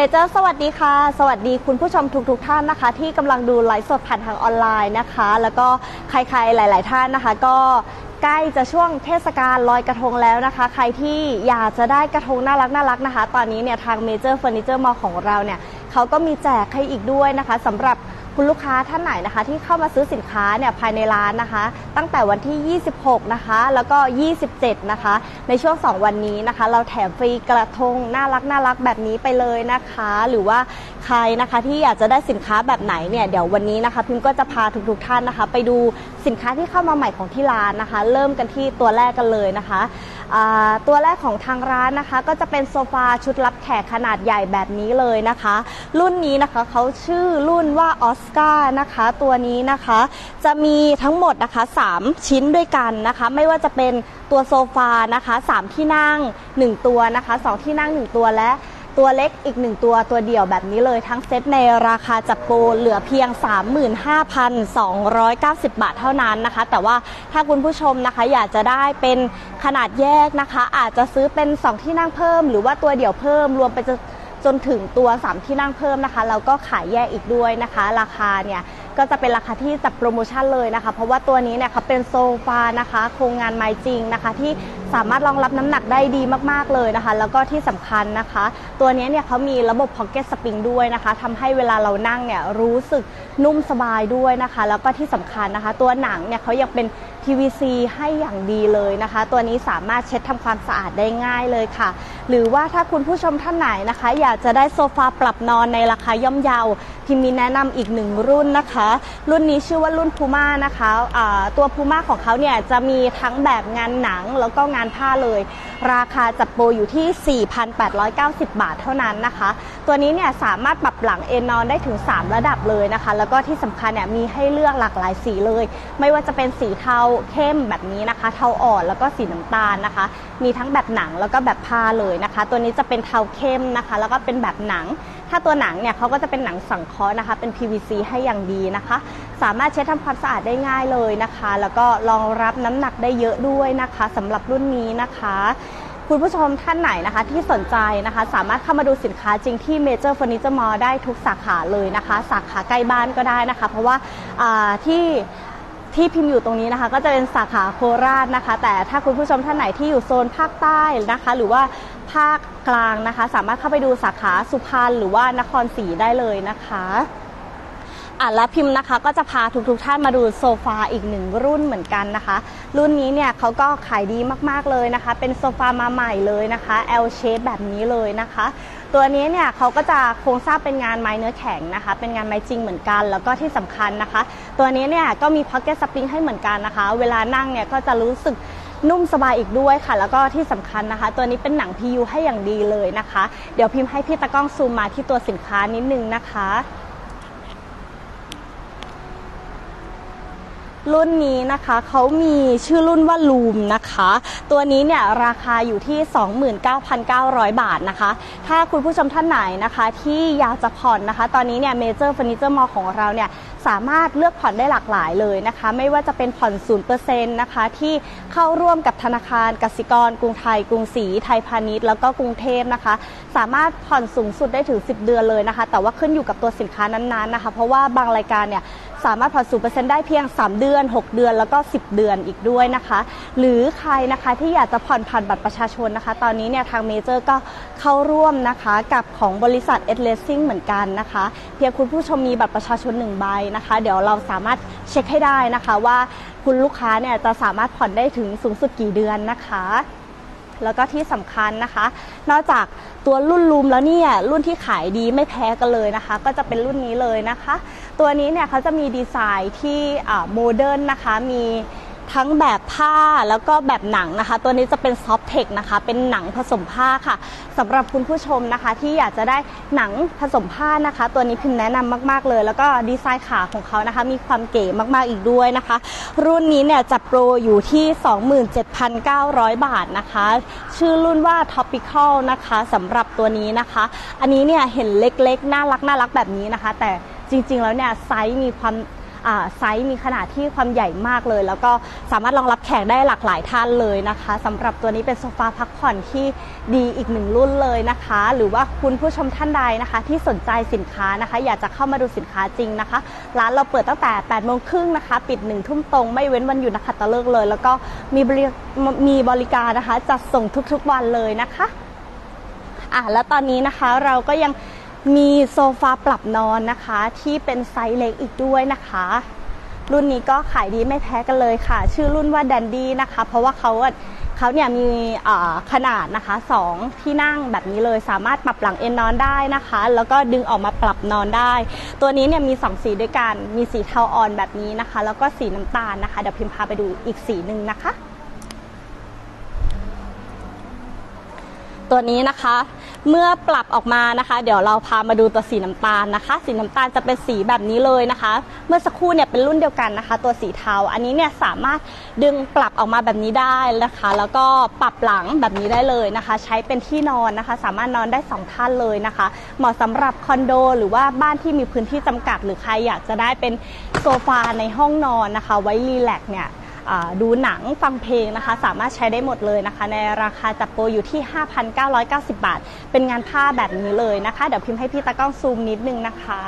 เมเจอร์สวัสดีค่ะ สวัสดีคุณผู้ชมทุกๆทท่านนะคะ ที่กำลังดูไลฟ์สดผ่านทางออนไลน์นะคะ แล้วก็ใครๆหลาย ๆ ท่านนะคะ ก็ใกล้จะช่วงเทศกาลลอยกระทงแล้วนะคะ ใครที่อยากจะได้กระทงน่ารักน่ารักนะคะ ตอนนี้เนี่ยทางเมเจอร์เฟอร์นิเจอร์มอลของเราเนี่ยเขาก็มีแจกให้อีกด้วยนะคะสำหรับ คุณลูกค้าท่านไหนนะคะ ที่เข้ามาซื้อสินค้าเนี่ยภายในร้านนะคะ ตั้งแต่วันที่ 26 นะคะ แล้วก็ 27 นะคะ ในช่วง 2 วันนี้นะคะ เราแถมฟรีกระทงน่ารักน่ารักแบบนี้ไปเลยนะคะ หรือว่า ใครนะคะที่อยากจะได้สินค้าแบบไหนเนี่ยเดี๋ยววันนี้นะคะ พิมก็จะพาทุกๆท่านนะคะ ไปดูสินค้าที่เข้ามาใหม่ของที่ร้านนะคะ เริ่มกันที่ตัวแรกกันเลยนะคะตัวแรกของทางร้านนะคะ ก็จะเป็นโซฟาชุดรับแขกขนาดใหญ่แบบนี้เลยนะคะ รุ่นนี้นะคะเขาชื่อรุ่นว่าออสการ์นะคะ ตัวนี้นะคะ จะมีทั้งหมดนะคะ 3 ชิ้นด้วยกันนะคะ ไม่ว่าจะเป็นตัวโซฟานะคะ 3 ที่นั่ง 1 ตัวนะคะ 2 ที่นั่ง 1 ตัวและ ตัวเล็กอีก 1 ตัวตัวเดี่ยวแบบนี้เลยทั้งเซตในราคาจับโปรเหลือเพียง 35,290 บาทเท่านั้นนะคะ แต่ว่าถ้าคุณผู้ชมนะคะอยากจะได้เป็นขนาดแยกนะคะ อาจจะซื้อเป็น 2 ที่นั่งเพิ่ม หรือว่าตัวเดี่ยวเพิ่มรวมไปจน จนถึงตัว 3 ที่นั่งเพิ่มนะคะเราก็ขายแยกอีกด้วยนะคะ ราคาเนี่ยก็จะเป็นราคาที่จัดโปรโมชั่นเลยนะคะ เพราะว่าตัวนี้เนี่ยเขาเป็นโซฟานะคะ โครงงานไม้จริงนะคะ ที่สามารถรองรับน้ำหนักได้ดีมากๆเลยนะคะ แล้วก็ที่สำคัญนะคะ ตัวนี้เนี่ยเขามีระบบ Pocket Spring ด้วยนะคะทำให้เวลาเรานั่งเนี่ยรู้สึกนุ่มสบายด้วยนะคะ แล้วก็ที่สำคัญนะคะ ตัวหนังเนี่ยเขายังเป็น PVC ให้อย่างดีเลยนะคะ ตัวนี้สามารถเช็ดทำความสะอาดได้ง่ายเลยค่ะ หรือว่าถ้าคุณผู้ชมท่านไหนนะคะ อยากจะได้โซฟาปรับนอนในราคาย่อมเยาพิมมีแนะนำอีกหนึ่งรุ่นนะคะ รุ่นนี้ชื่อว่ารุ่นพูม่านะคะะตัวพูม่าของเขาเนี่ยจะมีทั้งแบบงานหนังแล้วก็งานผ้าเลย ราคาจัดโปรอยู่ที่ 4,890 บาทเท่านั้นนะคะ ตัวนี้เนี่ยสามารถปรับหลังเอนนอนได้ถึง 3 ระดับเลยนะคะ แล้วก็ที่สำคัญเนี่ยมีให้เลือกหลากหลายสีเลย ไม่ว่าจะเป็นสีเทาเข้มแบบนี้นะคะ เทาอ่อนแล้วก็สีน้ำตาลนะคะ มีทั้งแบบหนังแล้วก็แบบผ้าเลยนะคะ ตัวนี้จะเป็นเทาเข้มนะคะ แล้วก็เป็นแบบหนัง ถ้าตัวหนังเนี่ยเขาก็จะเป็นหนังสังเคราะห์นะคะ เป็น PVC ให้อย่างดีนะคะ สามารถเช็ดทำความสะอาดได้ง่ายเลยนะคะ แล้วก็รองรับน้ำหนักได้เยอะด้วยนะคะสำหรับรุ่นนี้นะคะคุณผู้ชมท่านไหนนะคะที่สนใจนะคะ สามารถเข้ามาดูสินค้าจริงที่ Major Furniture Mall ได้ทุกสาขาเลยนะคะ สาขาใกล้บ้านก็ได้นะคะ เพราะว่าอ่าที่ที่พิมพ์อยู่ตรงนี้นะคะ ก็จะเป็นสาขาโคราชนะคะ แต่ถ้าคุณผู้ชมท่านไหนที่อยู่โซนภาคใต้นะคะ หรือว่า ภาคกลางนะคะ สามารถเข้าไปดูสาขาสุพรรณหรือว่านครศรีได้เลยนะคะอะและพิมพ์นะคะก็จะพาทุกๆท่านมาดูโซฟาอีกหนึ่งรุ่นเหมือนกันนะคะ รุ่นนี้เนี่ยเขาก็ขายดีมากๆเลยนะคะ เป็นโซฟามาใหม่เลยนะคะ L shape แบบนี้เลยนะคะ ตัวนี้เนี่ยเขาก็จะโครงสร้างเป็นงานไม้เนื้อแข็งนะคะ เป็นงานไม้จริงเหมือนกัน แล้วก็ที่สำคัญนะคะ ตัวนี้เนี่ยก็มี pocket spring ให้เหมือนกันนะคะ เวลานั่งเนี่ยก็จะรู้สึก นุ่มสบายอีกด้วยค่ะ แล้วก็ที่สำคัญนะคะ ตัวนี้เป็นหนัง PU ให้อย่างดีเลยนะคะ เดี๋ยวพิมพ์ให้พี่ตะก้องซูมมาที่ตัวสินค้านิดนึงนะคะรุ่นนี้นะคะเขามีชื่อรุ่นว่าลูมนะคะ ตัวนี้เนี่ยราคาอยู่ที่ 29,900 บาทนะคะ ถ้าคุณผู้ชมท่านไหนนะคะ ที่อยากจะผ่อนนะคะ ตอนนี้เนี่ยเมเจอร์เฟอร์นิเจอร์มอลของเราเนี่ย สามารถเลือกผ่อนได้หลากหลายเลยนะคะ ไม่ว่าจะเป็นผ่อน0%นะคะที่เข้าร่วมกับธนาคารกสิกร กรุงไทย กรุงศรีไทยพาณิชย์แล้วก็กรุงเทพนะคะ สามารถผ่อนสูงสุดได้ถึง 10 เดือนเลยนะคะ แต่ว่าขึ้นอยู่กับตัวสินค้านั้นๆนะคะ เพราะว่าบางรายการเนี่ย สามารถผ่อนศูนเปอร์เซ็นต์ได้เพียง 3 เดือน 6 เดือนแล้วก็ 10 เดือนอีกด้วยนะคะ หรือใครนะคะที่อยากจะผ่อนผ่านบัตรประชาชนนะคะ ตอนนี้เนี่ยทางเมเจอร์ก็เข้าร่วมนะคะกับของบริษัทเอ l เลสซิ่งเหมือนกันนะคะ เพียงคุณผู้ชมมีบัตรประชาชน1ใบนะคะ เดี๋ยวเราสามารถเช็คให้ได้นะคะว่าคุณลูกค้าเนี่ยจะสามารถผ่อนได้ถึงสูงสุดกี่เดือนนะคะ แล้วก็ที่สำคัญนะคะ นอกจากตัวรุ่นลูมแล้วเนี่ย รุ่นที่ขายดีไม่แพ้กันเลยนะคะ ก็จะเป็นรุ่นนี้เลยนะคะ ตัวนี้เนี่ยเขาจะมีดีไซน์ที่โมเดิร์นนะคะ มี ทั้งแบบผ้าแล้วก็แบบหนังนะคะ ตัวนี้จะเป็นซอฟเทคนะคะ เป็นหนังผสมผ้าค่ะสำหรับคุณผู้ชมนะคะ ที่อยากจะได้หนังผสมผ้านะคะ ตัวนี้พิมแนะนำมาก ๆ เลย แล้วก็ดีไซน์ขาของเขานะคะ มีความเก๋มากๆอีกด้วยนะคะ รุ่นนี้เนี่ยจัดโปรอยู่ที่ 27,900 บาทนะคะ ชื่อรุ่นว่า Topical นะคะสำหรับตัวนี้นะคะ อันนี้เนี่ยเห็นเล็กๆ น่ารักน่ารักแบบนี้นะคะ แต่จริง ๆ แล้วเนี่ยไซส์มีความ ไซส์มีขนาดที่ความใหญ่มากเลย แล้วก็สามารถรองรับแขกได้หลากหลายท่านเลยนะคะสำหรับตัวนี้เป็นโซฟาพักผ่อนที่ดีอีกหนึ่งรุ่นเลยนะคะ หรือว่าคุณผู้ชมท่านใดนะคะ ที่สนใจสินค้านะคะ อยากจะเข้ามาดูสินค้าจริงนะคะ ร้านเราเปิดตั้งแต่8โมงครึ่งนะคะ ปิด1ทุ่มตรงไม่เว้นวันหยุดนะคะตะเลิกเลย แล้วก็มีบริมีบริการนะคะ จัดส่งทุกๆวันเลยนะคะอะแล้วตอนนี้นะคะเราก็ยัง มีโซฟาปรับนอนนะคะ ที่เป็นไซส์เล็กอีกด้วยนะคะ รุ่นนี้ก็ขายดีไม่แพ้กันเลยค่ะ ชื่อรุ่นว่าแดนดี้นะคะ เพราะว่าเขาเขาเนี่ยมีขนาดนะคะสองที่นั่งแบบนี้เลยสามารถปรับหลังเอนนอนได้นะคะ แล้วก็ดึงออกมาปรับนอนได้ ตัวนี้เนี่ยมีสองสีด้วยกัน มีสีเทาอ่อนแบบนี้นะคะ แล้วก็สีน้ำตาลนะคะเดี๋ยวพิมพาไปดูอีกสีหนึ่งนะคะ ตัวนี้นะคะ เมื่อปรับออกมานะคะ เดี๋ยวเราพามาดูตัวสีน้ำตาลนะคะ สีน้ำตาลจะเป็นสีแบบนี้เลยนะคะ เมื่อสักครู่เนี่ยเป็นรุ่นเดียวกันนะคะ ตัวสีเทา อันนี้เนี่ยสามารถดึงปรับออกมาแบบนี้ได้นะคะ แล้วก็ปรับหลังแบบนี้ได้เลยนะคะ ใช้เป็นที่นอนนะคะ สามารถนอนได้สองท่านเลยนะคะ เหมาะสำหรับคอนโด หรือว่าบ้านที่มีพื้นที่จำกัด หรือใครอยากจะได้เป็นโซฟาในห้องนอนนะคะ ไว้รีแลกซ์เนี่ย ดูหนังฟังเพลงนะคะ สามารถใช้ได้หมดเลยนะคะ ในราคาจัดโปรอยู่ที่ 5,990 บาท เป็นงานผ้าแบบนี้เลยนะคะ เดี๋ยวพิมพ์ให้พี่ตากล้องซูมนิดนึงนะคะ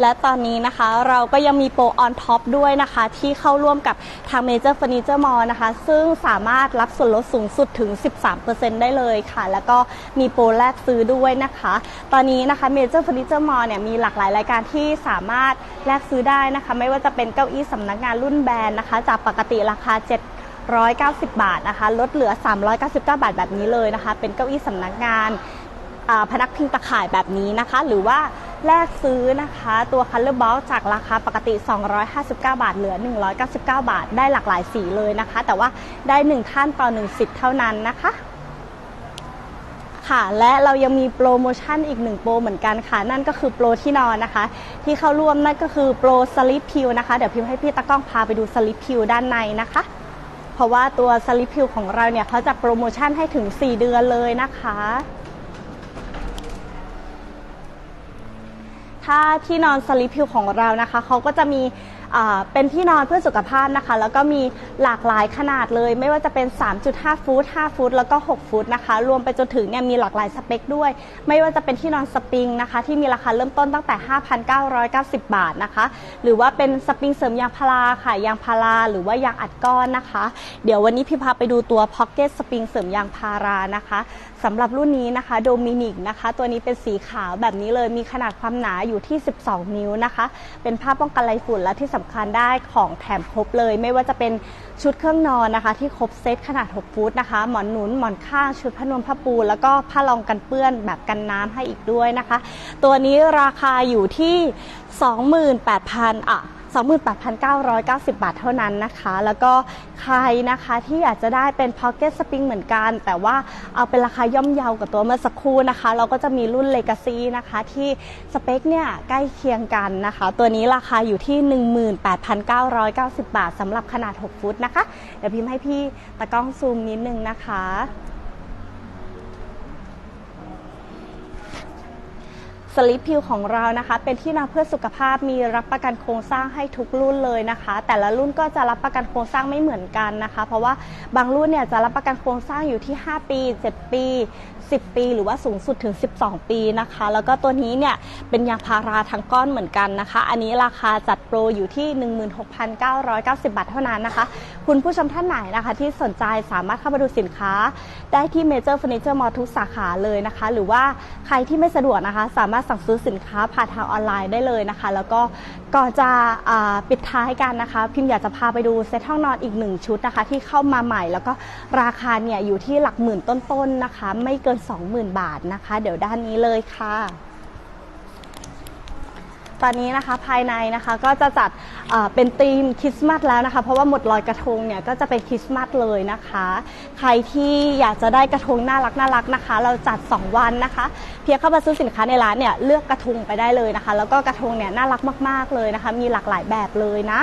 และตอนนี้นะคะเราก็ยังมีโปรออนท็อปด้วยนะคะ ที่เข้าร่วมกับทาง Major Furniture Mall นะคะ ซึ่งสามารถรับส่วนลดสูงสุดถึง 13%ได้เลยค่ะ แล้วก็มีโปรแลกซื้อด้วยนะคะ ตอนนี้นะคะ Major Furniture Mall เนี่ยมีหลากหลายรายการที่สามารถแลกซื้อได้นะคะ ไม่ว่าจะเป็นเก้าอี้สำนักงานรุ่นแบรนด์นะคะ จากปกติราคา 7 190 บาทนะคะลดเหลือ 399 บาทแบบนี้เลยนะคะ เป็นเก้าอี้สำนักงานพนักพิงตะข่ายแบบนี้นะคะ หรือว่า แลกซื้อนะคะตัว Color Box จากราคาปกติ 259 บาทเหลือ 199 บาท ได้หลากหลายสีเลยนะคะ แต่ว่าได้ 1 ท่านต่อ 1 สิทธิ์เท่านั้นนะคะค่ะและเรายังมีโปรโมชั่นอีกหนึ่งโปรเหมือนกันค่ะ นั่นก็คือโปรที่นอนนะคะ ที่เข้าร่วมนั่นก็คือโปรสลิปพิวนะคะ เดี๋ยวพิมพ์ให้พี่ตะก้องพาไปดูสลิปพิวด้านในนะคะ เพราะว่าตัวสลิปพิวของเราเนี่ยเขาจะโปรโมชั่นให้ถึง 4 เดือนเลยนะคะ ถ้าที่นอนสลิปพิวของเรานะคะเขาก็จะมีอ่าเป็นที่นอนเพื่อสุขภาพนะคะ แล้วก็มีหลากหลายขนาดเลย ไม่ว่าจะเป็น 3.5 ฟุต 5 ฟุต แล้วก็ 6 ฟุตนะคะ รวมไปจนถึงเนี่ยมีหลากหลายสเปคด้วย ไม่ว่าจะเป็นที่นอนสปริงนะคะ ที่มีราคาเริ่มต้นตั้งแต่ 5,990 บาทนะคะ หรือว่าเป็นสปริงเสริมยางพาราค่ะยางพาราหรือว่ายางอัดก้อนนะคะ เดี๋ยววันนี้พี่พาไปดูตัวพ็อกเก็ตสปริงเสริมยางพารานะคะ สำหรับรุ่นนี้นะคะโดมินิกนะคะ ตัวนี้เป็นสีขาวแบบนี้เลยมีขนาดความหนาอยู่ที่ 12 นิ้วนะคะ เป็นผ้าป้องกันไรฝุ่นและที่สำคัญได้ของแถมครบเลย ไม่ว่าจะเป็นชุดเครื่องนอนนะคะ ที่ครบเซตขนาด 6 ฟุตนะคะ หมอนหนุนหมอนข้างชุดผ้านวมผ้าปู แล้วก็ผ้ารองกันเปื้อนแบบกันน้ำให้อีกด้วยนะคะ ตัวนี้ราคาอยู่ที่ 28,000อะ 28,990 บาทเท่านั้นนะคะ แล้วก็ใครนะคะที่อยากจะได้เป็น Pocket Spring เหมือนกัน แต่ว่าเอาเป็นราคาย่อมเยากับตัวเมื่อสักครู่นะคะ เราก็จะมีรุ่น Legacy นะคะที่สเปคเนี่ยใกล้เคียงกันนะคะ ตัวนี้ราคาอยู่ที่ 18,990 บาทสำหรับขนาด 6 ฟุตนะคะ เดี๋ยวพิมพ์ให้พี่ตะกล้องซูมนิดนึงนะคะ สลิปพิวของเรานะคะ เป็นที่นอนเพื่อสุขภาพมีรับประกันโครงสร้างให้ทุกรุ่นเลยนะคะ แต่ละรุ่นก็จะรับประกันโครงสร้างไม่เหมือนกันนะคะ เพราะว่าบางรุ่นเนี่ยจะรับประกันโครงสร้างอยู่ที่ 5 ปี 7 ปี 10 ปี หรือว่าสูงสุดถึง 12 ปีนะคะ แล้วก็ตัวนี้เนี่ยเป็นยางพาราทั้งก้อนเหมือนกันนะคะ อันนี้ราคาจัดโปรอยู่ที่ 16,990 บาทเท่านั้นนะคะ คุณผู้ชมท่านไหนนะคะ ที่สนใจสามารถเข้ามาดูสินค้า ได้ที่ Major Furniture Mall ทุกสาขาเลยนะคะ หรือว่าใครที่ไม่สะดวกนะคะ สามารถสั่งซื้อสินค้าผ่านทางออนไลน์ได้เลยนะคะ แล้วก็ก่อนจะปิดท้ายกันนะคะ พิมพ์อยากจะพาไปดูเซตห้องนอนอีกหนึ่งชุดนะคะ ที่เข้ามาใหม่แล้วก็ราคาเนี่ยอยู่ที่หลักหมื่นต้นๆนะคะ ไม่เกิน 20,000 บาทนะคะ เดี๋ยวด้านนี้เลยค่ะ ตอนนี้นะคะภายในนะคะก็จะจัดเป็นธีมคริสต์มาสแล้วนะคะ เพราะว่าหมดลอยกระทงเนี่ยก็จะเป็นคริสต์มาสเลยนะคะ ใครที่อยากจะได้กระทงน่ารักน่ารักนะคะ เราจัด 2 วันนะคะ เพียงเข้ามาซื้อสินค้าในร้านเนี่ยเลือกกระทงไปได้เลยนะคะ แล้วก็กระทงเนี่ยน่ารักมาก ๆเลยนะคะ มีหลากหลายแบบเลยนะ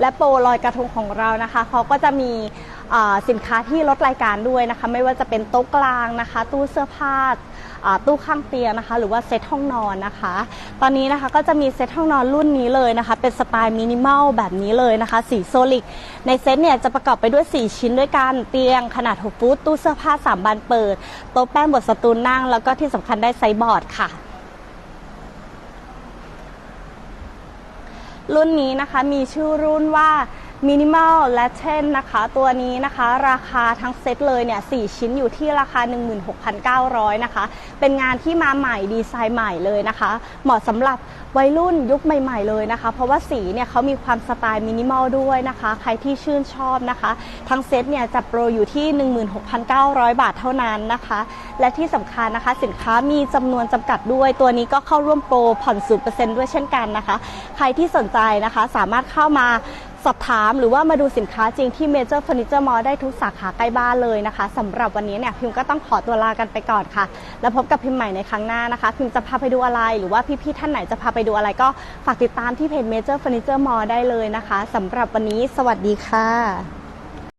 และโปรลอยกระทงของเรานะคะเขาก็จะมี สินค้าที่ลดรายการด้วยนะคะ ไม่ว่าจะเป็นโต๊ะกลางนะคะ ตู้เสื้อผ้าตู้ข้างเตียงนะคะ หรือว่าเซตห้องนอนนะคะ ตอนนี้นะคะก็จะมีเซตห้องนอนรุ่นนี้เลยนะคะ เป็นสไตล์มินิมอลแบบนี้เลยนะคะ สีโซลิก ในเซตเนี่ยจะประกอบไปด้วย 4 ชิ้นด้วยกัน เตียงขนาด 6 ฟุต ตู้เสื้อผ้า 3 บานเปิด โต๊ะแป้งบดสตูลนั่ง แล้วก็ที่สำคัญได้ไซส์บอร์ดค่ะรุ่นนี้นะคะมีชื่อรุ่นว่า Minimal Latin นะคะ ตัวนี้นะคะราคาทั้งเซตเลยเนี่ย4ชิ้นอยู่ที่ราคา 16,900นะคะ เป็นงานที่มาใหม่ดีไซน์ใหม่เลยนะคะ เหมาะสำหรับวัยรุ่นยุคใหม่ ๆเลยนะคะ เพราะว่าสีเนี่ยเขามีความสไตล์มินิมอลด้วยนะคะ ใครที่ชื่นชอบนะคะ ทั้งเซตเนี่ยจัดโปรอยู่ที่ 16,900 บาทเท่านั้นนะคะ และที่สำคัญนะคะสินค้ามีจำนวนจำกัดด้วย ตัวนี้ก็เข้าร่วมโปรผ่อน 0%ด้วยเช่นกันนะคะ ใครที่สนใจนะคะสามารถเข้ามา สอบถามหรือว่ามาดูสินค้าจริงที่ Major Furniture Mall ได้ทุกสาขาใกล้บ้านเลยนะคะสำหรับวันนี้เนี่ยพิมก็ต้องขอตัวลากันไปก่อนค่ะ แล้วพบกับพิมใหม่ในครั้งหน้านะคะ พิมจะพาไปดูอะไร หรือว่าพี่ๆท่านไหนจะพาไปดูอะไรก็ฝากติดตามที่เพจ Major Furniture Mall ได้เลยนะคะสำหรับวันนี้ สวัสดีค่ะ